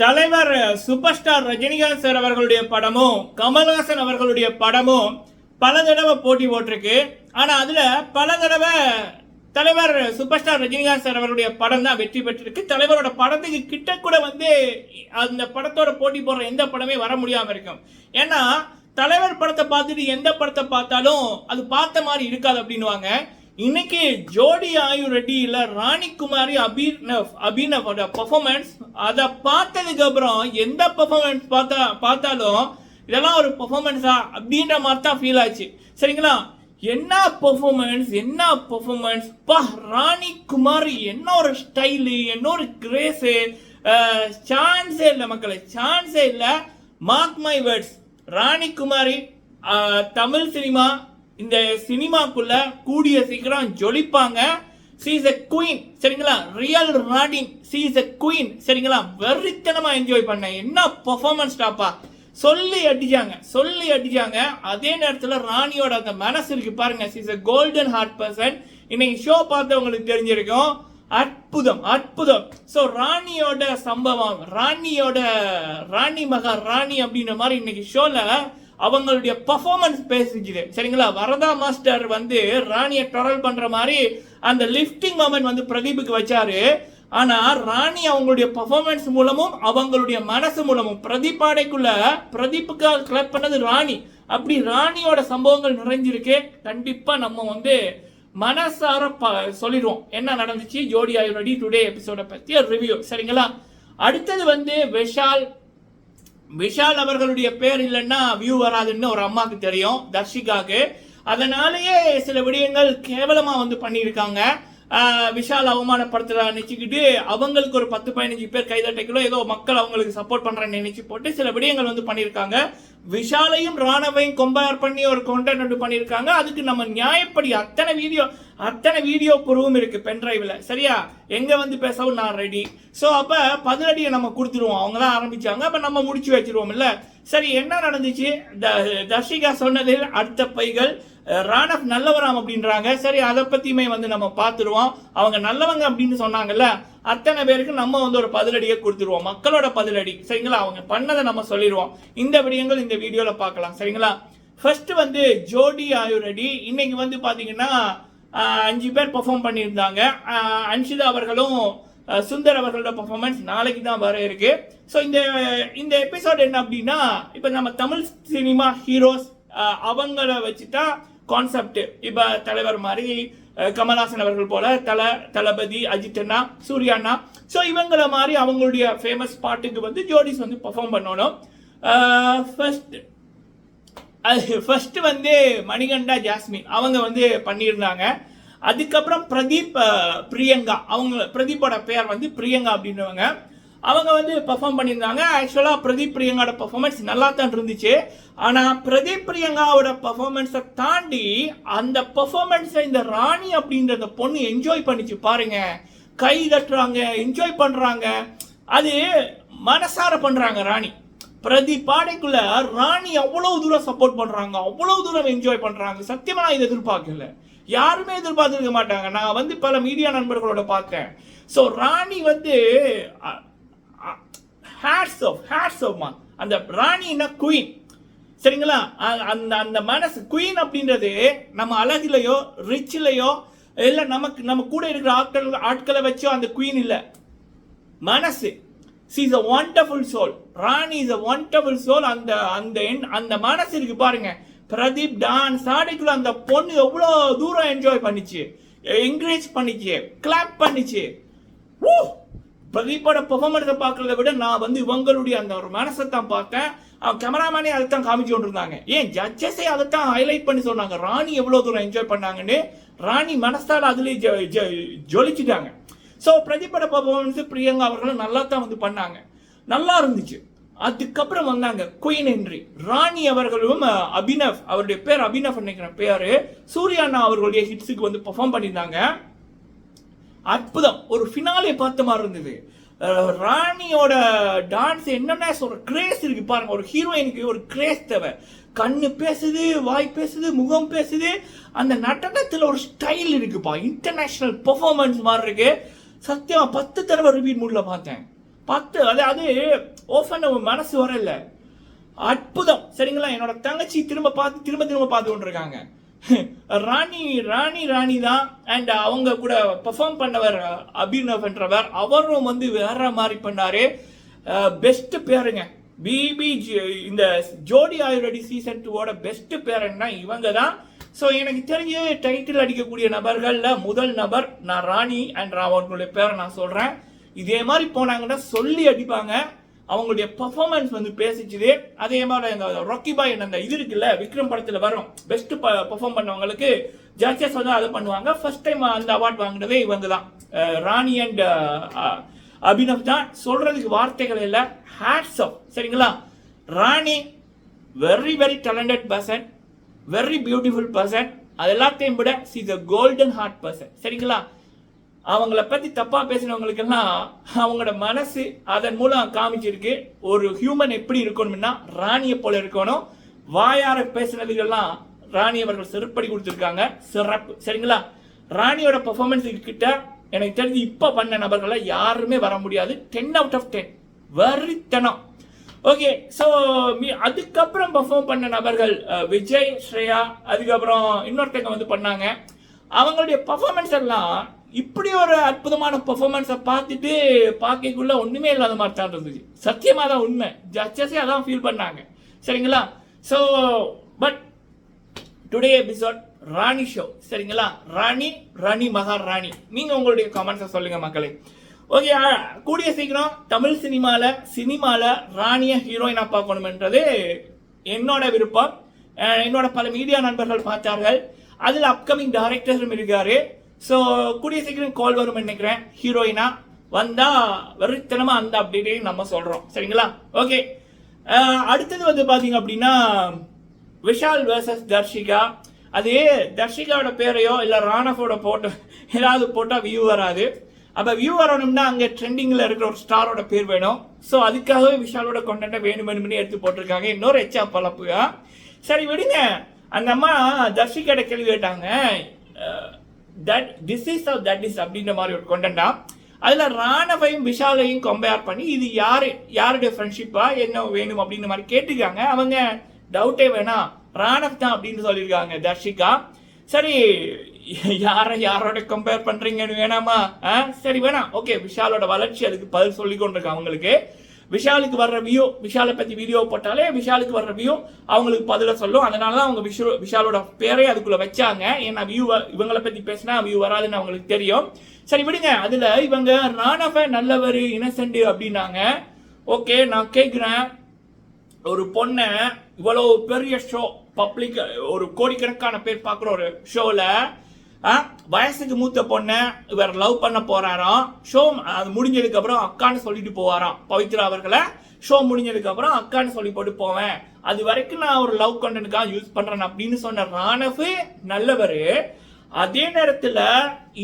தலைவர் super star Rajinikanth sir அவர்களுடைய படமும் கமல்ஹாசன் அவர்களுடைய படமும் பல தடவை போட்டி போட்டிருக்கு. ஆனால் அதில் பல தடவை தலைவர் சூப்பர் ஸ்டார் ரஜினிகாந்த் சார் அவர்களுடைய படம் தான் வெற்றி பெற்றிருக்கு. தலைவரோட படத்துக்கு கிட்ட கூட வந்து அந்த படத்தோட போட்டி போடுற எந்த படமே வர முடியாமல் இருக்கும். ஏன்னா தலைவர் படத்தை பார்த்துட்டு எந்த படத்தை பார்த்தாலும் அது பார்த்த மாதிரி இருக்காது அப்படின்னுவாங்க. இன்னைக்கு ஜோடி ஆயு ரெட்டியில் ராணிக்குமாரி அபினவ் அபினவோட பர்ஃபார்மன்ஸ் அதை பார்த்ததுக்கு அப்புறம் எந்த பர்ஃபார்மன்ஸ் பார்த்தா பார்த்தாலும் இதெல்லாம் ஒரு பர்ஃபார்மன்ஸா அப்படின்ற மாதிரி தான் ஃபீல் ஆச்சு. சரிங்களா? என்ன பெர்ஃபார்மன்ஸ் என்ன பெர்ஃபார்மன்ஸ் பா ராணி குமாரி என்ன ஒரு ஸ்டைலு என்ன ஒரு கிரேஸு சான்ஸே இல்லை மக்களை சான்ஸே இல்லை. Mark my words Rani Kumari Tamil cinema இந்த சினிமாக்குள்ள கூடிய சீக்கிரம் ஜொலிப்பாங்க. சீஸ் எ குயின் சரிங்களா? Real Rani she's a queen சரிங்களா? வெறித்தனமா என்ஜாய் பண்ண. என்ன பெர்ஃபார்மன்ஸ் டாப்பா? சொல்லி அடிச்சாங்க சொல்லி அடிச்சாங்க. அதே நேரத்தில் ராணியோட அந்த மனசு இருக்கு பாருங்க. She's a golden heart person இன்னைக்கு ஷோ பார்த்தவங்களுக்கு தெரிஞ்சிருக்கும். அற்புதம் அற்புதம். ஸோ ராணியோட சம்பவம் ராணியோட ராணி மகா ராணி அப்படின்ற மாதிரி இன்னைக்கு ஷோல அவங்களுடைய பர்ஃபார்மன்ஸ் பேசிச்சுது சரிங்களா? வரதா மாஸ்டர் வந்து ராணியை டொரல் பண்ற மாதிரி அந்த லிஃப்டிங் மொமெண்ட் வந்து பிரதீபுக்கு வச்சாரு. ஆனா ராணி அவங்களுடைய பர்ஃபார்மன்ஸ் மூலமும் அவங்களுடைய மனசு மூலமும் பிரதீபாடைக்குள்ள பிரதீப்புக்காக கிளப் பண்ணது ராணி. அப்படி ராணியோட சம்பவங்கள் நிறைஞ்சிருக்கு. கண்டிப்பா நம்ம வந்து மனசார ப சொல்லிடுவோம். என்ன நடந்துச்சு? ஜோடி ஆயுடி டுடே எபிசோட பற்றி ரிவ்யூ சரிங்களா? அடுத்தது வந்து விஷால் விஷால் அவர்களுடைய பேர் இல்லைன்னா வியூ வராதுன்னு ஒரு அம்மாவுக்கு தெரியும் தர்ஷிகாக்கு. அதனாலேயே சில விடயங்கள் கேவலமாக வந்து பண்ணியிருக்காங்க. விஷால் அவமானப்படுத்துறா நினச்சிக்கிட்டு அவங்களுக்கு ஒரு பத்து பதினஞ்சு பேர் கைதட்டைகளோ ஏதோ மக்கள் அவங்களுக்கு சப்போர்ட் பண்ணுற நினைச்சு போட்டு சில விடயங்கள் வந்து பண்ணியிருக்காங்க. விஷாலையும் ராணவையும் கம்பேர் பண்ணி ஒரு கண்டென்ட் வந்து பண்ணியிருக்காங்க. அதுக்கு நம்ம நியாயப்படி அத்தனை வீடியோ அத்தனை வீடியோ ப்ரூவும் இருக்கு பென்ட்ரைவில் சரியா? எங்கே வந்து பேசவும் நான் ரெடி ஸோ அப்போ பதிலடியை நம்ம கொடுத்துருவோம். அவங்க தான் ஆரம்பித்தாங்க அப்போ நம்ம முடிச்சு வச்சிருவோம் இல்லை? சரி என்ன நடந்துச்சு? த- தர்ஷிகா சொன்னதில் அடுத்த பைகள் ராணப் நல்லவராம் அப்படின்றாங்க. சரி அதை பற்றியுமே வந்து நம்ம பார்த்துருவோம். அவங்க நல்லவங்க அப்படின்னு சொன்னாங்கல்ல அத்தனை பேருக்கு நம்ம வந்து ஒரு பதிலடியை கொடுத்துருவோம். மக்களோட பதிலடி சரிங்களா? அவங்க பண்ணதை நம்ம சொல்லிடுவோம் இந்த விடயங்கள் இந்த வீடியோவில் பார்க்கலாம் சரிங்களா? ஃபர்ஸ்ட் வந்து ஜோடி ஆயுரடி. இன்னைக்கு வந்து பார்த்தீங்கன்னா அஞ்சு பேர் பர்ஃபார்ம் பண்ணியிருந்தாங்க. அன்ஷிதா அவர்களும் சுந்தர் அவர்களோட பர்ஃபார்மன்ஸ் நாளைக்கு தான் வர இருக்கு. ஸோ இந்த இந்த எபிசோட் என்ன அப்படின்னா இப்போ நம்ம தமிழ் சினிமா ஹீரோஸ் அவங்கள வச்சு தான் கான்செப்ட் இப்போ தலைவர் மாதிரி கமல்ஹாசன் அவர்கள் போல தல தளபதி அஜித் அண்ணா சூர்யா அண்ணா. ஸோ இவங்கள மாதிரி அவங்களுடைய ஃபேமஸ் பாட்டுக்கு வந்து ஜோடிஸ் வந்து பர்ஃபார்ம் பண்ணணும். ஃபர்ஸ்ட் அது ஃபர்ஸ்ட் வந்து மணிகண்டா ஜாஸ்மின். அவங்க வந்து பண்ணியிருந்தாங்க. அதுக்கப்புறம் பிரதீப் பிரியங்கா. அவங்க பிரதீப்போட பேர் வந்து பிரியங்கா அப்படின்றவங்க அவங்க வந்து பெர்ஃபார்ம் பண்ணியிருந்தாங்க. ஆக்சுவலாக பிரதீப் பிரியங்காவோட பெர்ஃபார்மன்ஸ் நல்லா தான் இருந்துச்சு. ஆனால் பிரதீப் பிரியங்காவோட பெர்ஃபார்மன்ஸை தாண்டி அந்த பெர்ஃபார்மன்ஸை இந்த ராணி அப்படின்ற அந்த பொண்ணு என்ஜாய் பண்ணிச்சு பாருங்க. கை தட்டுறாங்க என்ஜாய் பண்ணுறாங்க அது மனசார பண்ணுறாங்க ராணி. பிரதி பாடைக்குள்ள ராணி அவ்வளவு தூரம் சப்போர்ட் பண்ணுறாங்க அவ்வளவு தூரம் என்ஜாய் பண்ணுறாங்க சத்தியமாக நான் இதை எதிர்பார்க்கல. யாருமே எதிர்பார்த்துருக்க மாட்டாங்க. நான் வந்து பல மீடியா நண்பர்களோட பார்த்தேன். ஸோ ராணி வந்து ஹேட்ஸ் ஆஃப் ஹேட்ஸ் ஆஃப்மா அந்த ராணின்னா குயின் சரிங்களா? அந்த அந்த மனசு குயின் அப்படின்றது நம்ம அழகுலையோ ரிச்சிலையோ இல்லை நமக்கு நம்ம கூட இருக்கிற ஆட்கள் ஆட்களை வச்சோ அந்த குயின் இல்லை. மனசு. She is a wonderful soul Rani is a wonderful soul அந்த அந்த எண் அந்த மனசு இருக்கு பாருங்க. பிரதீப் டான்ஸ் ஆடிக்குள்ள அந்த பொண்ணு எவ்வளோ தூரம் என்ஜாய் பண்ணிச்சு. என்கரேஜ் பண்ணிச்சு. கிளாப் பண்ணிச்சு. ஊ! பிரதீப்போட பெர்ஃபார்மன்ஸை பார்க்கறத விட நான் வந்து இவங்களுடைய அந்த ஒரு மனசை தான் பார்த்தேன். அவன் கேமராமேனே அதை தான் காமிச்சு கொண்டிருந்தாங்க. ஏன் ஜட்ஜஸே அதை தான் ஹைலைட் பண்ணி சொன்னாங்க. ராணி எவ்வளோ தூரம் என்ஜாய் பண்ணாங்கன்னு ராணி மனசால் அதுலேயே ஜொ ஜொ- ஜொலிச்சிட்டாங்க. ஸோ பிரதீப்போட பெர்ஃபார்மன்ஸ் பிரியங்கா அவர்களும் நல்லா தான் வந்து பண்ணாங்க. நல்லா இருந்துச்சு. அதுக்கப்புறம் வந்தாங்க குயின் என்றி ராணி அவர்களும் அபினவ் அவருடைய பேர் அபினவ் நினைக்கிறேன். பேரு. சூர்யா அவர்களுடைய ஹிட்ஸுக்கு வந்து பெர்ஃபார்ம் பண்ணியிருந்தாங்க. அற்புதம். ஒரு ஃபினாலே பார்த்த மாதிரி இருந்தது. ராணியோட டான்ஸ் என்னென்ன சொல்ற கிரேஸ் இருக்கு பாருங்க. ஒரு ஹீரோயினுக்கு ஒரு கிரேஸ் தேவை. கண்ணு பேசுது வாய் பேசுது முகம் பேசுது. அந்த நடனத்தில் ஒரு ஸ்டைல் இருக்குப்பா. இன்டர்நேஷ்னல் பெர்ஃபார்மன்ஸ் மாதிரி இருக்கு. சத்தியமாக பத்து தடவை ரிப்பீட் மூடில் பார்த்தேன். பத்து அது அது ஓஃபன் மனசு வரல. அற்புதம். சரிங்களா? என்னோட தங்கச்சி திரும்ப பார்த்து திரும்ப திரும்ப பார்த்து கொண்டிருக்காங்க ராணி ராணி ராணி தான் அண்ட் அவங்க கூட பெர்ஃபார்ம் பண்ணவர் அபிநவ் என்றவர். அவரும் வந்து வேற மாதிரி பண்ணாரு. பெஸ்ட் பேருங்க. பிபி இந்த ஜோடி ஆயுர்வேடி சீசன் டூவோட பெஸ்ட் பேரன்னா இவங்க தான் ஸோ எனக்கு தெரிஞ்சு டைட்டில் அடிக்கக்கூடிய நபர்களில் முதல் நபர் நான் ராணி. அண்ட் அவங்களுடைய பேரை நான் சொல்கிறேன் இதே மாதிரி போனாங்கன்னா சொல்லி அடிப்பாங்க. அவங்களுடைய பர்ஃபார்மன்ஸ் வந்து பேசிச்சுது. அதே மாதிரி அந்த ராக்கி பாய் அந்த இது இருக்குல்ல விக்ரம் படத்தில் வரும். பெஸ்ட் பர்ஃபார்ம் பண்ணவங்களுக்கு ஜட்ஜஸ் வந்து அதை பண்ணுவாங்க. ஃபர்ஸ்ட் டைம் அந்த அவார்ட் வாங்கினதே இவங்க தான் ராணி அண்ட் அபினவ் தான். சொல்றதுக்கு வார்த்தைகள் இல்லை. ஹேட்ஸ் ஆஃப் சரிங்களா? Rani very very talented person very beautiful person அது எல்லாத்தையும் விட she the golden heart person சரிங்களா? அவங்கள பத்தி தப்பா பேசினவங்களுக்கெல்லாம் அவங்களோட மனசு அதன் மூலம் காமிச்சிருக்கு. ஒரு ஹியூமன் எப்படி இருக்கணும்னா ராணியை போல இருக்கணும். வாயார பேசினதுக்கெல்லாம் ராணி அவர்கள் செருப்படி கொடுத்துருக்காங்க. சிறப்பு. சரிங்களா? ராணியோட பெர்ஃபார்மன்ஸ் கிட்ட எனக்கு தெரிஞ்சு இப்போ பண்ண நபர்களை யாருமே வர முடியாது. டென் அவுட் ஆஃப் டென் வரித்தனம் ஓகே ஸோ அதுக்கப்புறம் பர்ஃபார்ம் பண்ண நபர்கள் விஜய் ஸ்ரேயா அதுக்கப்புறம் இன்னொருத்தங்க வந்து பண்ணாங்க. அவங்களுடைய பர்ஃபார்மன்ஸ் எல்லாம் இப்படி ஒரு அற்புதமான பர்ஃபார்மன்ஸை பார்த்துட்டு பார்க்கக்குள்ள ஒன்றுமே இல்லாத மாதிரி தான் இருந்துச்சு சத்தியமாக தான் உண்மை. ஜட்ஜஸே அதான் ஃபீல் பண்ணாங்க. சரிங்களா? So but today episode Rani show சரிங்களா? ராணி ராணி மகாராணி நீங்கள் உங்களுடைய கமெண்ட்ஸை சொல்லுங்கள் மக்களே. ஓகே கூடிய சீக்கிரம் தமிழ் சினிமாவில் சினிமாவில் ராணியை ஹீரோயினாக பார்க்கணுமென்றது என்னோட விருப்பம். என்னோட பல மீடியா நண்பர்கள் பார்த்தார்கள். அதில் அப்கமிங் டைரக்டரும் இருக்காரு. ஸோ கூடிய சீக்கிரம் கால் வரும் நினைக்கிறேன். ஹீரோயினா வந்தா வெறித்தனமா அந்த அப்படின்னு நம்ம சொல்றோம். சரிங்களா? ஓகே அடுத்தது வந்து பாத்தீங்க அப்படின்னா விஷால் வேர்சஸ் தர்ஷிகா. அது தர்ஷிகாவோட பேரையோ இல்ல ராணஃபோட போட்டோ ஏதாவது போட்டா வியூ வராது. அப்ப வியூ வரணும்னா அங்க ட்ரெண்டிங்ல இருக்கிற ஒரு ஸ்டாரோட பேர் வேணும். ஸோ அதுக்காகவே விஷாலோட கொண்டென்ட்டை வேணும் வேணும்னு எடுத்து போட்டிருக்காங்க. இன்னொரு எச்சா பழப்புகா சரி விடுங்க. அந்த அம்மா தர்ஷிகாட்ட கேள்வி கேட்டாங்க. That this is of that is அப்படின்ற மாதிரி ஒரு கொண்டன்டா அதில் ராணவையும் விஷாலையும் கம்பேர் பண்ணி இது யார் யாருடைய ஃப்ரெண்ட்ஷிப்பா என்ன வேணும் அப்படின்ற மாதிரி கேட்டுக்காங்க அவங்க டவுட்டே வேணாம் ராணவ் தான் அப்படின்னு சொல்லியிருக்காங்க தர்ஷிகா. சரி யாரை யாரோட கம்பேர் பண்ணுறீங்கன்னு வேணாமா? ஆ? சரி வேணாம். ஓகே விஷாலோட வளர்ச்சி அதுக்கு பதில் சொல்லி கொண்டிருக்கேன் அவங்களுக்கு. விஷாலுக்கு வர்ற வியூ விஷாலை பற்றி வீடியோ போட்டாலே விஷாலுக்கு வர்ற வியூ அவங்களுக்கு பதில சொல்லும். அதனால தான் அவங்க விஷு விஷாலோட பேரை அதுக்குள்ளே வச்சாங்க. ஏன்னா வியூ இவங்கள பற்றி பேசினா வியூ வராதுன்னு அவங்களுக்கு தெரியும். சரி விடுங்க. அதில் இவங்க ராணவ நல்லவர் இனசென்ட் அப்படின்னாங்க. ஓகே நான் கேட்குறேன் ஒரு பொண்ணை இவ்வளோ பெரிய ஷோ பப்ளிக் ஒரு கோடிக்கணக்கான பேர் பார்க்குற ஒரு ஷோவில் வயசுக்கு மூத்த பொண்ணை இவர் லவ் பண்ண போறாராம் ஷோ அது முடிஞ்சதுக்கு அப்புறம் அக்கான்னு சொல்லிட்டு போவாராம் பவித்ரா அவர்களை ஷோ முடிஞ்சதுக்கு அப்புறம் அக்கான்னு சொல்லி போட்டு போவேன். அது வரைக்கும் நான் ஒரு லவ் கண்டனுக்காக யூஸ் பண்றேன் அப்படின்னு சொன்ன ராணவு நல்லவர். அதே நேரத்துல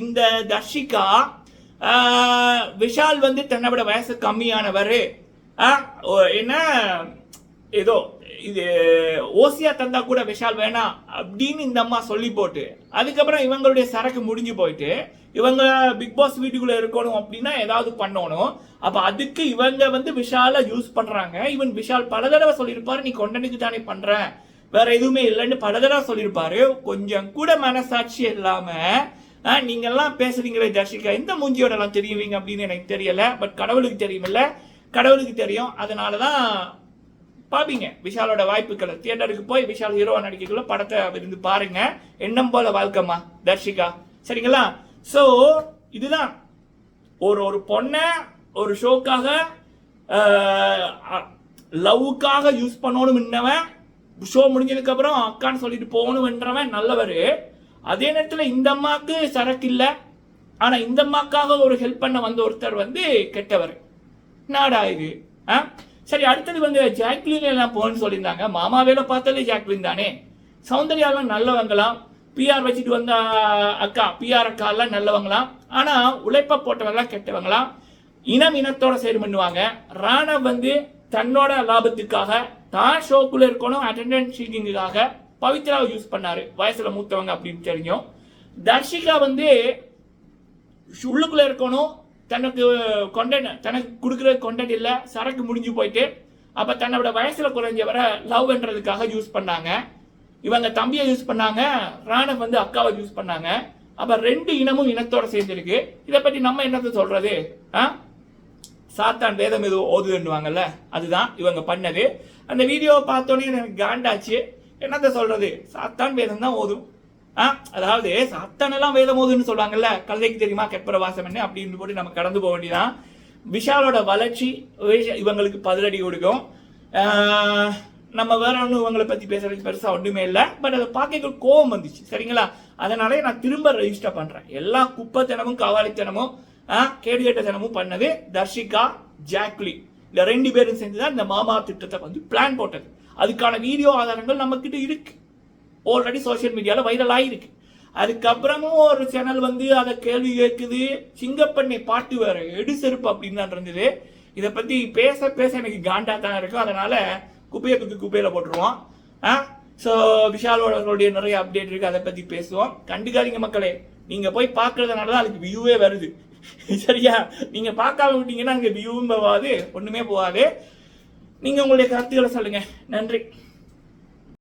இந்த தர்ஷிகா விஷால் வந்து தன்னை விட வயசு கம்மியானவர். என்ன? ஏதோ இது ஓசியா தந்தா கூட விஷால் வேணாம் அப்படின்னு இந்த அம்மா சொல்லி போட்டு அதுக்கப்புறம் இவங்களுடைய சரக்கு முடிஞ்சு போயிட்டு இவங்க பிக் பாஸ் வீட்டுக்குள்ள இருக்கணும் அப்படின்னா ஏதாவது பண்ணணும். அப்ப அதுக்கு இவங்க வந்து விஷால யூஸ் பண்றாங்க. இவன் விஷால் பல தடவை சொல்லியிருப்பாரு நீ கொண்டனுக்கு தானே பண்ற. வேற எதுவுமே இல்லைன்னு பல தடவை சொல்லியிருப்பாரு. கொஞ்சம் கூட மனசாட்சி இல்லாம ஆஹ், நீங்க எல்லாம் பேசுறீங்களே தர்ஷிகா. இந்த மூஞ்சியோட எல்லாம் தெரியுவீங்க அப்படின்னு எனக்கு தெரியல. பட் கடவுளுக்கு தெரியுமில்ல. கடவுளுக்கு தெரியும். அதனாலதான் பாப்பீங்க. விஷாலோட வாய்ப்புகளை. தியேட்டருக்கு போய் விஷால் ஹீரோவா நடிக்கக்குள்ள படத்தை இருந்து பாருங்க. எண்ணம் போல வாழ்க்கைமா தர்ஷிகா. சரிங்களா? ஸோ இதுதான். ஒரு ஒரு பொண்ணை ஒரு ஷோக்காக லவ்வுக்காக யூஸ் பண்ணணும்னவன் ஷோ முடிஞ்சதுக்கப்புறம் அக்கான்னு சொல்லிட்டு போகணும்ன்றவன் நல்லவர். அதே நேரத்தில் இந்த அம்மாவுக்கு சரக்கு இல்லை. ஆனால் இந்த அம்மாக்காக ஒரு ஹெல்ப் பண்ண வந்த ஒருத்தர் வந்து கெட்டவர். நாடா இது? ஆ? சரி அடுத்தது வந்து ஜாக்லின் எல்லாம் போகணும்னு சொல்லியிருந்தாங்க. மாமா வேலை பார்த்தாலே ஜாக்லின் தானே? சௌந்தர்யாலாம் நல்லவங்களாம். பிஆர் வச்சுட்டு வந்த அக்கா பிஆர் அக்கா எல்லாம் நல்லவங்களாம். ஆனால் உழைப்ப போட்டவங்களாம் கெட்டவங்களாம். இனம் இனத்தோட சேர் பண்ணுவாங்க. ராணா வந்து தன்னோட லாபத்துக்காக தான் ஷோக்குள்ள இருக்கணும் அட்டெண்டன்ஸ் ஷீட்டிங்காக பவித்ராவை யூஸ் பண்ணாரு. வயசுல மூத்தவங்க அப்படின்னு தெரியும். தர்ஷிகா வந்து உள்ளுக்குள்ள இருக்கணும் தனக்கு கொண்டன தனக்கு கொடுக்குற கொண்டேன் இல்லை சரக்கு முடிஞ்சு போயிட்டு அப்போ தன்னோட வயசில் குறைஞ்சவரை லவ்ன்றதுக்காக யூஸ் பண்ணாங்க. இவங்க தம்பியை யூஸ் பண்ணாங்க ராணவ் வந்து அக்காவை யூஸ் பண்ணாங்க. அப்போ ரெண்டு இனமும் இனத்தோட சேர்ந்துருக்கு. இதை பற்றி நம்ம என்னத்தை சொல்கிறது ஆ? சாத்தான் வேதம் எதுவும் ஓதுன்னுவாங்கல்ல அதுதான் இவங்க பண்ணது. அந்த வீடியோவை பார்த்தோன்னே எனக்கு காண்டாச்சு என்னத்தை சொல்கிறது சாத்தான் வேதம் தான் ஓதும். அதாவது சாத்தான் வேதமோதுன்னு சொல்லுவாங்கல்ல கல்லைக்கு தெரியுமா கெப்பர வாசம் என்ன அப்படின்னு போட்டு நம்ம கடந்து போக வேண்டியதான் விஷாலோட வளர்ச்சி இவங்களுக்கு பதிலடி கொடுக்கும். நம்ம வேற ஒன்றும் இவங்களை பற்றி பேசுறதுக்கு பெருசாக ஒன்றுமே இல்லை. பட் அதை பார்க்க கோவம் வந்துச்சு. சரிங்களா? அதனாலே நான் திரும்ப ரெஜிஸ்டர் பண்ணுறேன் எல்லா குப்பைத்தனமும் கவாலித்தனமும் ஆஹ், கேடுகெட்டத்தனமும் பண்ணது தர்ஷிகா ஜாக்லி. இந்த ரெண்டு பேரும் சேர்ந்து தான் இந்த மாமா திட்டத்தை வந்து பிளான் போட்டது. அதுக்கான வீடியோ ஆதாரங்கள் நம்மக்கிட்ட இருக்குது ஆல்ரெடி சோஷியல் மீடியாவில் வைரல் ஆகிருக்கு அதுக்கப்புறமும் ஒரு சேனல் வந்து அதை கேள்வி கேட்குது. சிங்கப்பண்ணை பாட்டு வேற எடு செருப்பு அப்படின்னு தான் இருந்தது. இதை பற்றி பேச பேச எனக்கு காண்டா தான் இருக்கும். அதனால் குப்பையை தூக்கி குப்பையில் போட்டுருவோம். ஆ? ஸோ விஷாலோடர்களுடைய நிறைய அப்டேட் இருக்குது அதை பற்றி பேசுவோம். கண்டுக்காதீங்க மக்களே. நீங்கள் போய் பார்க்கறதுனால தான் அதுக்கு வியூவே வருது. சரியா? நீங்கள் பார்க்காம விட்டீங்கன்னா அங்கே வியூவும் போகாது ஒன்றுமே போகாது நீங்கள் உங்களுடைய கருத்துக்களை சொல்லுங்கள் நன்றி.